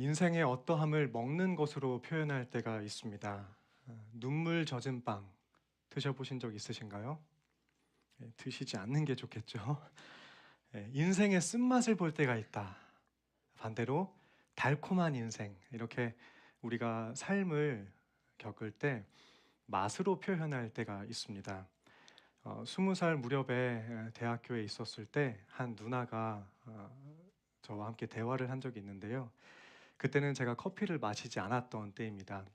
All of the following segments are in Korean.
인생의 어떠함을 먹는 것으로 표현할 때가 있습니다. 어, 눈물 젖은 빵 드셔보신 적 있으신가요? 예, 드시지 않는 게 좋겠죠. 예, 인생의 쓴맛을 볼 때가 있다. 반대로 달콤한 인생 이렇게 우리가 삶을 겪을 때 맛으로 표현할 때가 있습니다. 어, 20살 무렵에 에, 대학교에 있었을 때 한 누나가 어, 저와 함께 대화를 한 적이 있는데요. 그때는 제가 커피를 마시지 않았던 때입니다.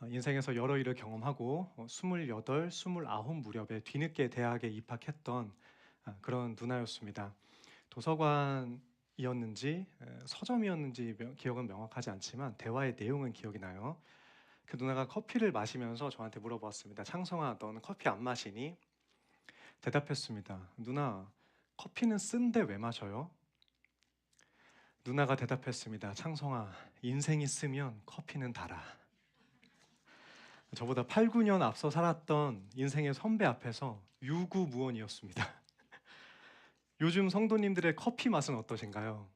어, 인생에서 여러 일을 경험하고 어, 28, 29 무렵에 뒤늦게 대학에 입학했던 아, 그런 누나였습니다. 도서관이었는지 에, 서점이었는지 명- 기억은 명확하지 않지만 대화의 내용은 기억이 나요. 그 누나가 커피를 마시면서 저한테 물어봤습니다. 창성아, 너는 커피 안 마시니? 대답했습니다. 누나, 커피는 쓴데 왜 마셔요? 누나가 대답했습니다. 창성아, 인생이 쓰면 커피는 달아. 저보다 8, 9년 앞서 살았던 인생의 선배 앞에서 유구무원이었습니다. 요즘 성도님들의 커피 맛은 어떠신가요?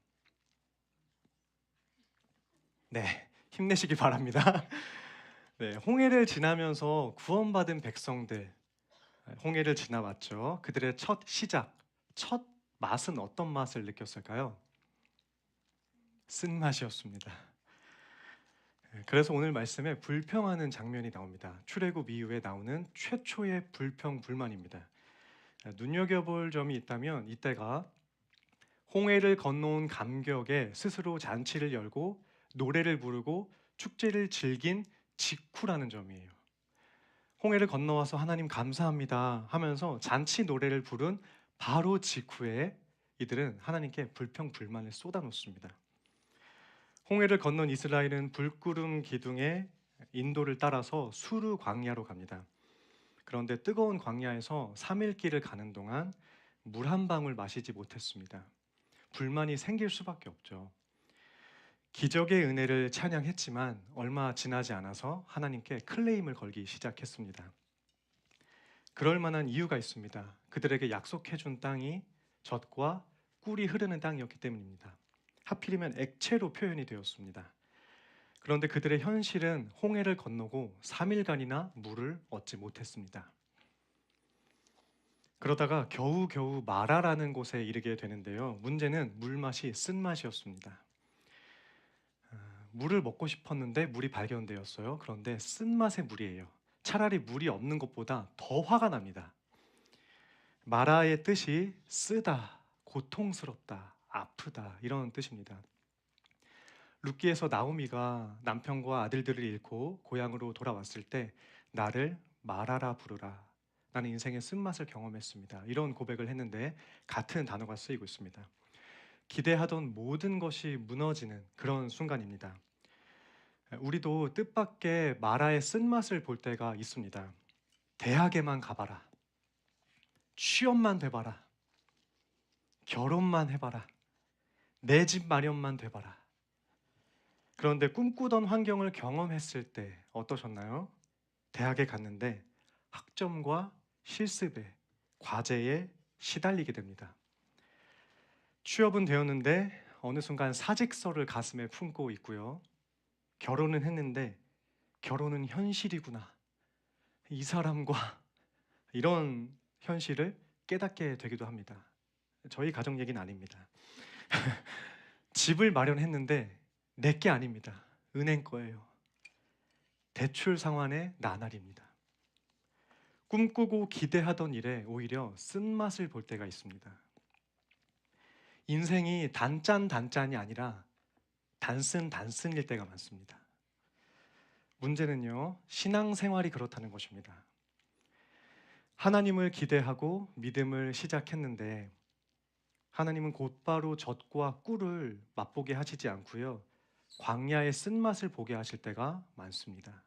네, 힘내시기 바랍니다. 네, 홍해를 지나면서 구원받은 백성들, 홍해를 지나왔죠. 그들의 첫 시작, 첫 맛은 어떤 맛을 느꼈을까요? 쓴 맛이었습니다. 네, 그래서 오늘 말씀에 불평하는 장면이 나옵니다. 출애굽 이후에 나오는 최초의 불평 불만입니다. 눈여겨볼 점이 있다면 이때가 홍해를 건너온 감격에 스스로 잔치를 열고 노래를 부르고 축제를 즐긴 직후라는 점이에요. 홍해를 건너와서 하나님 감사합니다 하면서 잔치 노래를 부른 바로 직후에 이들은 하나님께 불평 불만을 쏟아놓습니다. 홍해를 건넌 이스라엘은 불구름 기둥의 인도를 따라서 수르 광야로 갑니다. 그런데 뜨거운 광야에서 3일 길을 가는 동안 물 한 방울 마시지 못했습니다. 불만이 생길 수밖에 없죠. 기적의 은혜를 찬양했지만 얼마 지나지 않아서 하나님께 클레임을 걸기 시작했습니다. 그럴 만한 이유가 있습니다. 그들에게 약속해 준 땅이 젖과 꿀이 흐르는 땅이었기 때문입니다. 하필이면 액체로 표현이 되었습니다. 그런데 그들의 현실은 홍해를 건너고 3일간이나 물을 얻지 못했습니다. 그러다가 겨우겨우 마라라는 곳에 이르게 되는데요. 문제는 물맛이 쓴맛이었습니다. 아, 물을 먹고 싶었는데 물이 발견되었어요. 그런데 쓴맛의 물이에요. 차라리 물이 없는 것보다 더 화가 납니다. 마라의 뜻이 쓰다, 고통스럽다, 아프다 이런 뜻입니다. 룻기에서 나오미가 남편과 아들들을 잃고 고향으로 돌아왔을 때 나를 마라라 부르라. 나는 인생의 쓴맛을 경험했습니다. 이런 고백을 했는데 같은 단어가 쓰이고 있습니다. 기대하던 모든 것이 무너지는 그런 순간입니다. 우리도 뜻밖의 마라의 쓴맛을 볼 때가 있습니다. 대학에만 가봐라. 취업만 돼봐라. 결혼만 해봐라. 내 집 마련만 돼봐라. 그런데 꿈꾸던 환경을 경험했을 때 어떠셨나요? 대학에 갔는데 학점과 실습에 과제에 시달리게 됩니다. 취업은 되었는데 어느 순간 사직서를 가슴에 품고 있고요. 결혼은 했는데 결혼은 현실이구나. 이 사람과 이런 현실을 깨닫게 되기도 합니다. 저희 가정 얘기는 아닙니다. 집을 마련했는데 내 게 아닙니다. 은행 거예요. 대출 상환의 나날입니다. 꿈꾸고 기대하던 일에 오히려 쓴맛을 볼 때가 있습니다. 인생이 단짠 단짠이 아니라 단쓴 단쓴일 때가 많습니다. 문제는요, 신앙생활이 그렇다는 것입니다. 하나님을 기대하고 믿음을 시작했는데 하나님은 곧바로 젖과 꿀을 맛보게 하시지 않고요. 광야의 쓴맛을 보게 하실 때가 많습니다.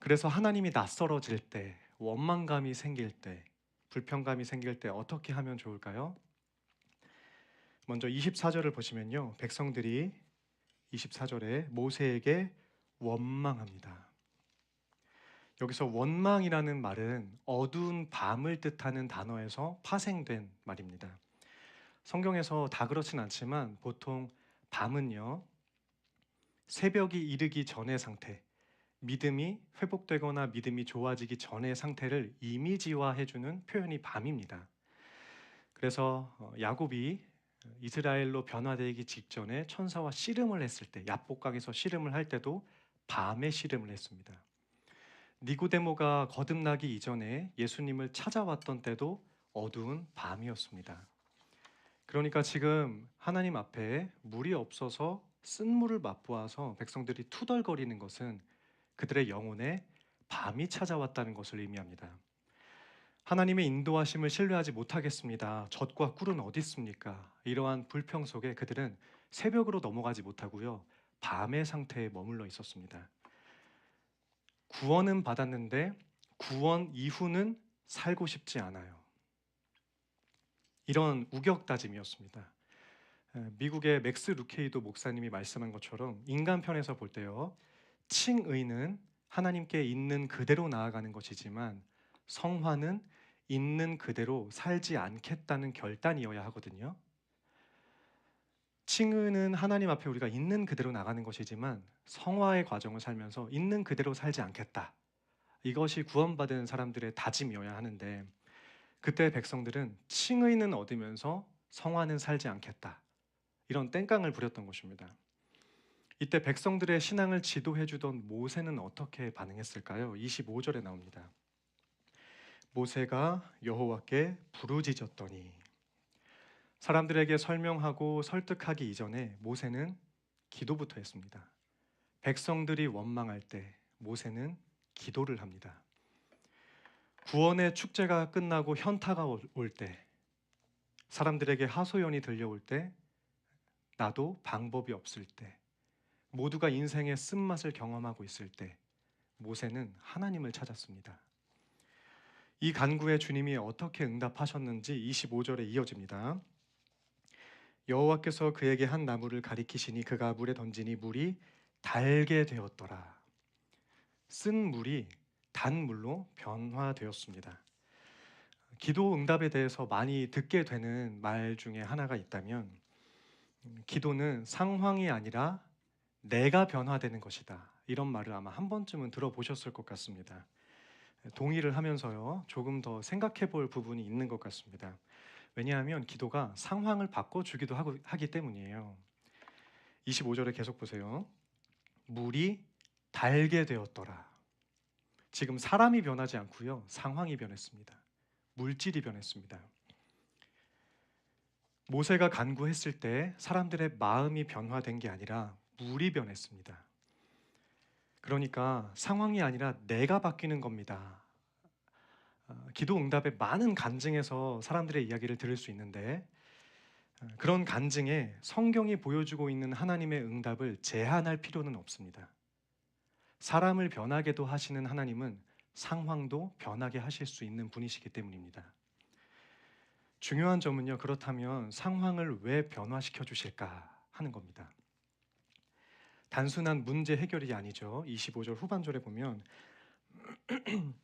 그래서 하나님이 낯설어질 때, 원망감이 생길 때, 불평감이 생길 때 어떻게 하면 좋을까요? 먼저 24절을 보시면요. 백성들이 24절에 모세에게 원망합니다. 여기서 원망이라는 말은 어두운 밤을 뜻하는 단어에서 파생된 말입니다. 성경에서 다 그렇진 않지만 보통 밤은요. 새벽이 이르기 전의 상태, 믿음이 회복되거나 믿음이 좋아지기 전의 상태를 이미지화해 주는 표현이 밤입니다. 그래서 어, 야곱이 이스라엘로 변화되기 직전에 천사와 씨름을 했을 때 야복강에서 씨름을 할 때도 밤에 씨름을 했습니다. 니고데모가 거듭나기 이전에 예수님을 찾아왔던 때도 어두운 밤이었습니다. 그러니까 지금 하나님 앞에 물이 없어서 쓴물을 맛보아서 백성들이 투덜거리는 것은 그들의 영혼에 밤이 찾아왔다는 것을 의미합니다. 하나님의 인도하심을 신뢰하지 못하겠습니다. 젖과 꿀은 어디 있습니까? 이러한 불평 속에 그들은 새벽으로 넘어가지 못하고요. 밤의 상태에 머물러 있었습니다. 구원은 받았는데 구원 이후는 살고 싶지 않아요. 이런 우격다짐이었습니다. 에, 미국의 맥스 루케이도 목사님이 말씀한 것처럼 인간 편에서 볼 때요. 칭의는 하나님께 있는 그대로 나아가는 것이지만 성화는 있는 그대로 살지 않겠다는 결단이어야 하거든요. 칭의는 하나님 앞에 우리가 있는 그대로 나가는 것이지만 성화의 과정을 살면서 있는 그대로 살지 않겠다. 이것이 구원받은 사람들의 다짐이어야 하는데 그때 백성들은 칭의는 얻으면서 성화는 살지 않겠다. 이런 땡깡을 부렸던 것입니다. 이때 백성들의 신앙을 지도해 주던 모세는 어떻게 반응했을까요? 25절에 나옵니다. 모세가 여호와께 부르짖었더니 사람들에게 설명하고 설득하기 이전에 모세는 기도부터 했습니다. 백성들이 원망할 때 모세는 기도를 합니다. 구원의 축제가 끝나고 현타가 올 때, 사람들에게 하소연이 들려올 때, 나도 방법이 없을 때, 모두가 인생의 쓴맛을 경험하고 있을 때, 모세는 하나님을 찾았습니다. 이 간구에 주님이 어떻게 응답하셨는지 25절에 이어집니다. 여호와께서 그에게 한 나무를 가리키시니 그가 물에 던지니 물이 달게 되었더라. 쓴 물이 단 물로 변화되었습니다. 기도 응답에 대해서 많이 듣게 되는 말 중에 하나가 있다면 음, 기도는 상황이 아니라 내가 변화되는 것이다. 이런 말을 아마 한 번쯤은 들어보셨을 것 같습니다. 동의를 하면서요. 조금 더 생각해 볼 부분이 있는 것 같습니다. 왜냐하면 기도가 상황을 바꿔주기도 하고, 하기 때문이에요. 25절에 계속 보세요. 물이 달게 되었더라. 지금 사람이 변하지 않고요. 상황이 변했습니다. 물질이 변했습니다. 모세가 간구했을 때 사람들의 마음이 변화된 게 아니라 물이 변했습니다. 그러니까 상황이 아니라 내가 바뀌는 겁니다. 어, 기도 응답의 많은 간증에서 사람들의 이야기를 들을 수 있는데 어, 그런 간증에 성경이 보여주고 있는 하나님의 응답을 제한할 필요는 없습니다. 사람을 변하게도 하시는 하나님은 상황도 변하게 하실 수 있는 분이시기 때문입니다. 중요한 점은요, 그렇다면 상황을 왜 변화시켜 주실까 하는 겁니다. 단순한 문제 해결이 아니죠. 25절 후반절에 보면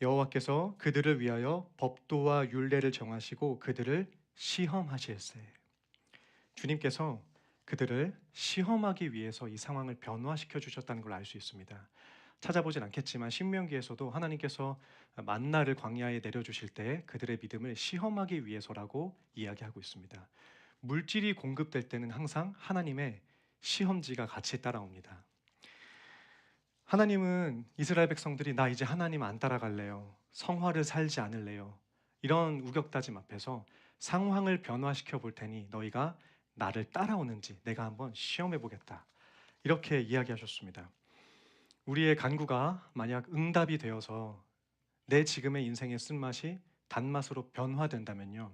여호와께서 그들을 위하여 법도와 율례를 정하시고 그들을 시험하실세. 주님께서 그들을 시험하기 위해서 이 상황을 변화시켜 주셨다는 걸 알 수 있습니다. 찾아보진 않겠지만 신명기에서도 하나님께서 만나를 광야에 내려 주실 때 그들의 믿음을 시험하기 위해서라고 이야기하고 있습니다. 물질이 공급될 때는 항상 하나님의 시험지가 같이 따라옵니다. 하나님은 이스라엘 백성들이 나 이제 하나님 안 따라갈래요. 성화를 살지 않을래요. 이런 우격다짐 앞에서 상황을 변화시켜 볼 테니 너희가 나를 따라오는지 내가 한번 시험해 보겠다. 이렇게 이야기하셨습니다. 우리의 간구가 만약 응답이 되어서 내 지금의 인생의 쓴맛이 단맛으로 변화된다면요.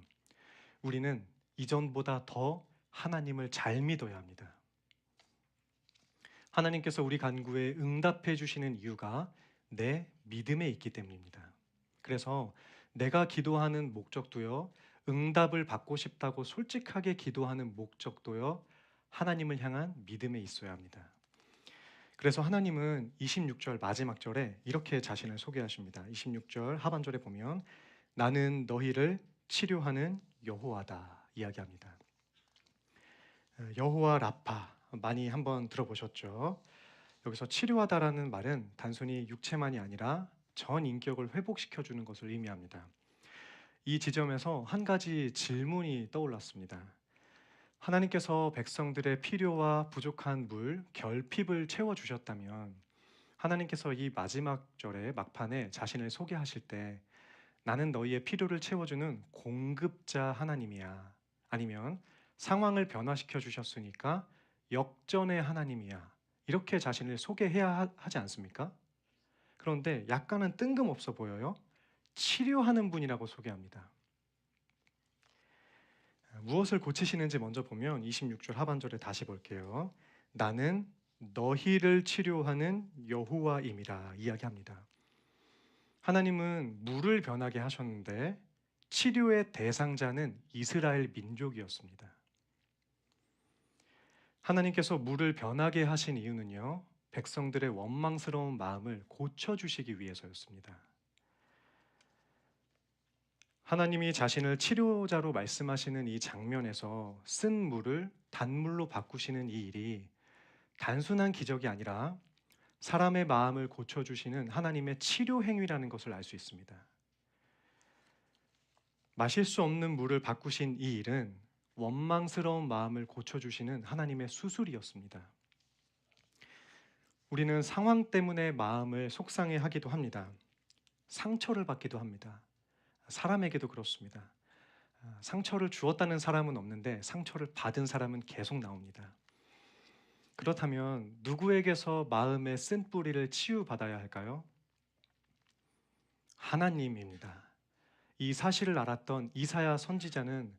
우리는 이전보다 더 하나님을 잘 믿어야 합니다. 하나님께서 우리 간구에 응답해 주시는 이유가 내 믿음에 있기 때문입니다. 그래서 내가 기도하는 목적도요. 응답을 받고 싶다고 솔직하게 기도하는 목적도요. 하나님을 향한 믿음에 있어야 합니다. 그래서 하나님은 26절 마지막 절에 이렇게 자신을 소개하십니다. 26절 하반절에 보면 나는 너희를 치료하는 여호와다 이야기합니다. 여호와 라파 많이 한번 들어보셨죠? 여기서 치료하다라는 말은 단순히 육체만이 아니라 전 인격을 회복시켜 주는 것을 의미합니다. 이 지점에서 한 가지 질문이 떠올랐습니다. 하나님께서 백성들의 필요와 부족한 물, 결핍을 채워 주셨다면 하나님께서 이 마지막 절에 막판에 자신을 소개하실 때 나는 너희의 필요를 채워주는 공급자 하나님이야. 아니면 상황을 변화시켜 주셨으니까 역전의 하나님이야. 이렇게 자신을 소개해야 하- 하지 않습니까? 그런데 약간은 뜬금없어 보여요. 치료하는 분이라고 소개합니다. 무엇을 고치시는지 먼저 보면 26절 하반절에 다시 볼게요. 나는 너희를 치료하는 여호와임이라 이야기합니다. 하나님은 물을 변하게 하셨는데 치료의 대상자는 이스라엘 민족이었습니다. 하나님께서 물을 변하게 하신 이유는요. 백성들의 원망스러운 마음을 고쳐 주시기 위해서였습니다. 하나님이 자신을 치료자로 말씀하시는 이 장면에서 쓴 물을 단물로 바꾸시는 이 일이 단순한 기적이 아니라 사람의 마음을 고쳐 주시는 하나님의 치료 행위라는 것을 알 수 있습니다. 마실 수 없는 물을 바꾸신 이 일은 원망스러운 마음을 고쳐주시는 하나님의 수술이었습니다. 우리는 상황 때문에 마음을 속상해 하기도 합니다. 상처를 받기도 합니다. 사람에게도 그렇습니다. 아, 상처를 주었다는 사람은 없는데 상처를 받은 사람은 계속 나옵니다. 그렇다면 누구에게서 마음의 쓴 뿌리를 치유받아야 할까요? 하나님입니다. 이 사실을 알았던 이사야 선지자는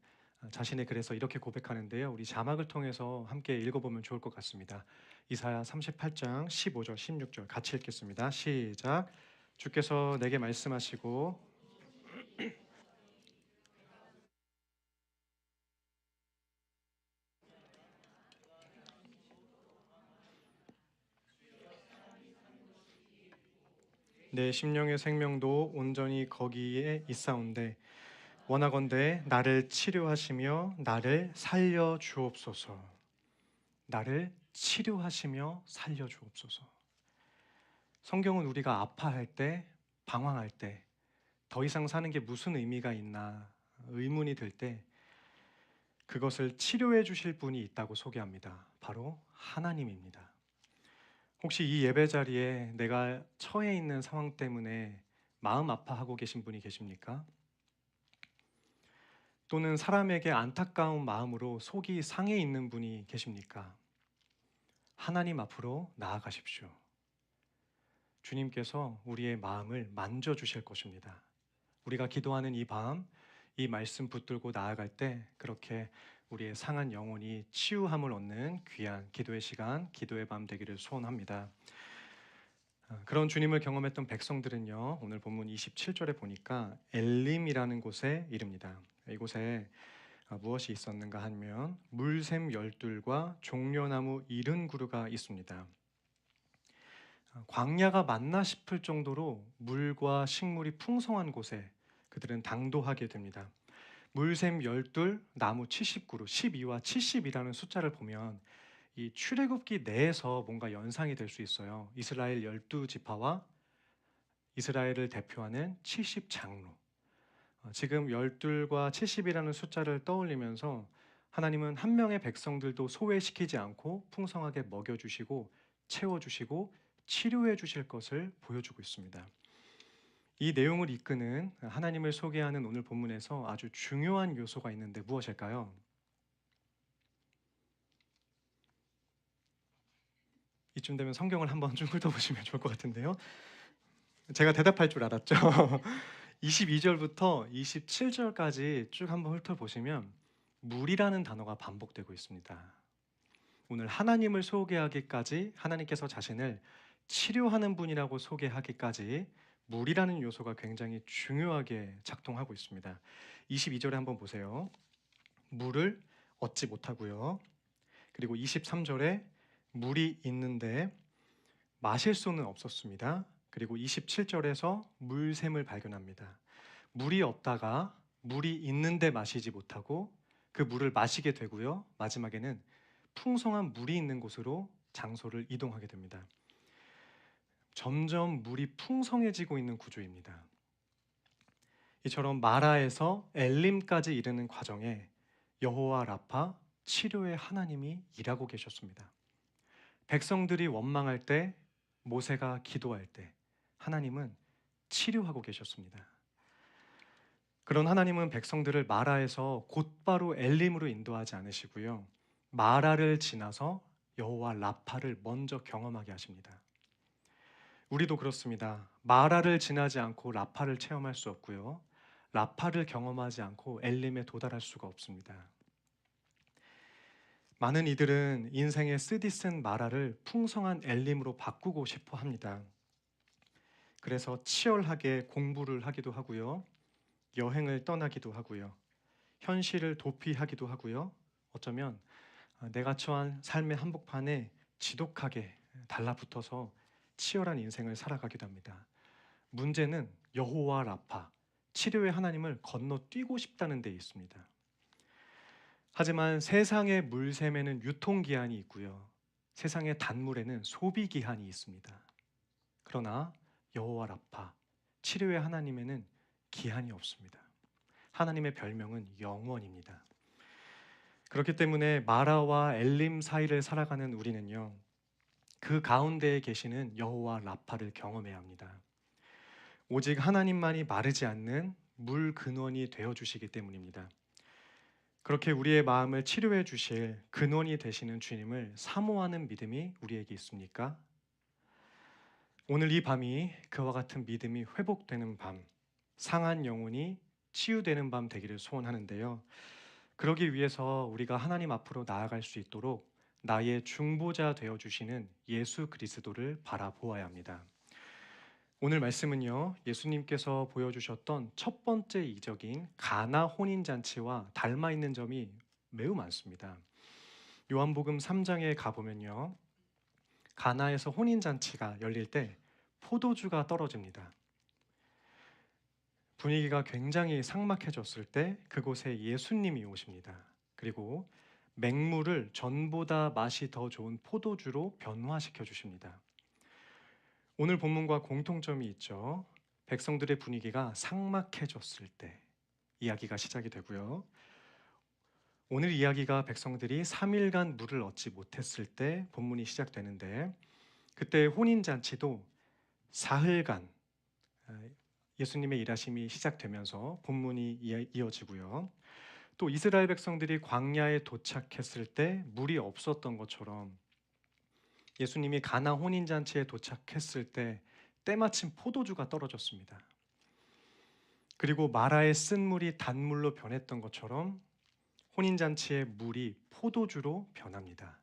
자신의 글에서 이렇게 고백하는데요. 우리 자막을 통해서 함께 읽어보면 좋을 것 같습니다. 이사야 38장 15절, 16절 같이 읽겠습니다. 시작. 주께서 내게 말씀하시고 내 심령의 생명도 온전히 거기에 있사온데 원하건대 나를 치료하시며 나를 살려 주옵소서. 나를 치료하시며 살려 주옵소서. 성경은 우리가 아파할 때, 방황할 때, 더 이상 사는 게 무슨 의미가 있나 의문이 들 때, 그것을 치료해 주실 분이 있다고 소개합니다. 바로 하나님입니다. 혹시 이 예배 자리에 내가 처해 있는 상황 때문에 마음 아파하고 계신 분이 계십니까? 또는 사람에게 안타까운 마음으로 속이 상해 있는 분이 계십니까? 하나님 앞으로 나아가십시오. 주님께서 우리의 마음을 만져 주실 것입니다. 우리가 기도하는 이 밤, 이 말씀 붙들고 나아갈 때 그렇게 우리의 상한 영혼이 치유함을 얻는 귀한 기도의 시간, 기도의 밤 되기를 소원합니다. 아, 그런 주님을 경험했던 백성들은요. 오늘 본문 27절에 보니까 엘림이라는 곳에 이릅니다. 이곳에 아, 무엇이 있었는가 하면 물샘 열둘과 종려나무 이른 그루가 있습니다. 아, 광야가 맞나 싶을 정도로 물과 식물이 풍성한 곳에 그들은 당도하게 됩니다. 물샘 열둘, 나무 70그루, 12와 70이라는 숫자를 보면 이 출애굽기 내에서 뭔가 연상이 될 수 있어요. 이스라엘 열두 지파와 이스라엘을 대표하는 70 장로. 어, 지금 열둘과 70이라는 숫자를 떠올리면서 하나님은 한 명의 백성들도 소외시키지 않고 풍성하게 먹여주시고 채워주시고 치료해 주실 것을 보여주고 있습니다. 이 내용을 이끄는 하나님을 소개하는 오늘 본문에서 아주 중요한 요소가 있는데 무엇일까요? 이쯤 되면 성경을 한번 좀 훑어보시면 좋을 것 같은데요. 제가 대답할 줄 알았죠. 22절부터 27절까지 쭉 한번 훑어보시면 물이라는 단어가 반복되고 있습니다. 오늘 하나님을 소개하기까지 하나님께서 자신을 치료하는 분이라고 소개하기까지 물이라는 요소가 굉장히 중요하게 작동하고 있습니다. 22절에 한번 보세요. 물을 얻지 못하고요. 그리고 23절에 물이 있는데 마실 수는 없었습니다. 그리고 27절에서 물샘을 발견합니다. 물이 없다가 물이 있는데 마시지 못하고 그 물을 마시게 되고요. 마지막에는 풍성한 물이 있는 곳으로 장소를 이동하게 됩니다. 점점 물이 풍성해지고 있는 구조입니다. 이처럼 마라에서 엘림까지 이르는 과정에 여호와 라파 치료의 하나님이 일하고 계셨습니다. 백성들이 원망할 때 모세가 기도할 때 하나님은 치료하고 계셨습니다. 그런 하나님은 백성들을 마라에서 곧바로 엘림으로 인도하지 않으시고요. 마라를 지나서 여호와 라파를 먼저 경험하게 하십니다. 우리도 그렇습니다. 마라를 지나지 않고 라파를 체험할 수 없고요. 라파를 경험하지 않고 엘림에 도달할 수가 없습니다. 많은 이들은 인생의 쓰디쓴 마라를 풍성한 엘림으로 바꾸고 싶어 합니다. 그래서 치열하게 공부를 하기도 하고요. 여행을 떠나기도 하고요. 현실을 도피하기도 하고요. 어쩌면 내가 처한 삶의 한복판에 지독하게 달라붙어서 치열한 인생을 살아가기도 합니다. 문제는 여호와 라파 치료의 하나님을 건너뛰고 싶다는 데 있습니다. 하지만 세상의 물샘에는 유통 기한이 있고요. 세상의 단물에는 소비 기한이 있습니다. 그러나 여호와 라파 치료의 하나님에는 기한이 없습니다. 하나님의 별명은 영원입니다. 그렇기 때문에 마라와 엘림 사이를 살아가는 우리는요. 그 가운데에 계시는 여호와 라파를 경험해야 합니다. 오직 하나님만이 마르지 않는 물 근원이 되어 주시기 때문입니다. 그렇게 우리의 마음을 치료해 주실 근원이 되시는 주님을 사모하는 믿음이 우리에게 있습니까? 오늘 이 밤이 그와 같은 믿음이 회복되는 밤, 상한 영혼이 치유되는 밤 되기를 소원하는데요. 그러기 위해서 우리가 하나님 앞으로 나아갈 수 있도록 나의 중보자 되어 주시는 예수 그리스도를 바라보아야 합니다. 오늘 말씀은요. 예수님께서 보여 주셨던 첫 번째 이적인 가나 혼인 잔치와 닮아 있는 점이 매우 많습니다. 요한복음 3장에 가 보면요. 가나에서 혼인 잔치가 열릴 때 포도주가 떨어집니다. 분위기가 굉장히 삭막해졌을 때 그곳에 예수님이 오십니다. 그리고 맹물을 전보다 맛이 더 좋은 포도주로 변화시켜 주십니다. 오늘 본문과 공통점이 있죠. 백성들의 분위기가 삭막해졌을 때 이야기가 시작이 되고요. 오늘 이야기가 백성들이 3일간 물을 얻지 못했을 때 본문이 시작되는데 그때 혼인 잔치도 사흘간 예수님의 일하심이 시작되면서 본문이 이어지고요. 또 이스라엘 백성들이 광야에 도착했을 때 물이 없었던 것처럼 예수님이 가나 혼인 잔치에 도착했을 때 때마침 포도주가 떨어졌습니다. 그리고 마라의 쓴 물이 단물로 변했던 것처럼 혼인 잔치의 물이 포도주로 변합니다.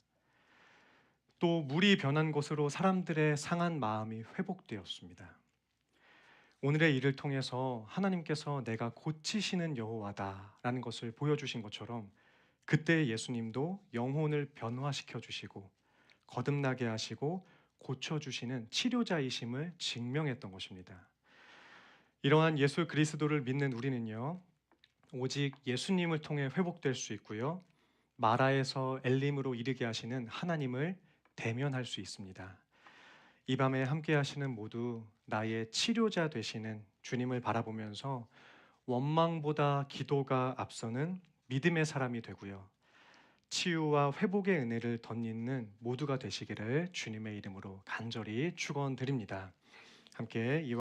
또 물이 변한 곳으로 사람들의 상한 마음이 회복되었습니다. 오늘의 일을 통해서 하나님께서 내가 고치시는 여호와다라는 것을 보여주신 것처럼 그때 예수님도 영혼을 변화시켜 주시고 거듭나게 하시고 고쳐 주시는 치료자이심을 증명했던 것입니다. 이러한 예수 그리스도를 믿는 우리는요. 오직 예수님을 통해 회복될 수 있고요. 마라에서 엘림으로 이르게 하시는 하나님을 대면할 수 있습니다. 이 밤에 함께 하시는 모두 나의 치료자 되시는 주님을 바라보면서 원망보다 기도가 앞서는 믿음의 사람이 되고요. 치유와 회복의 은혜를 덧입는 모두가 되시기를 주님의 이름으로 간절히 축원드립니다. 함께 이와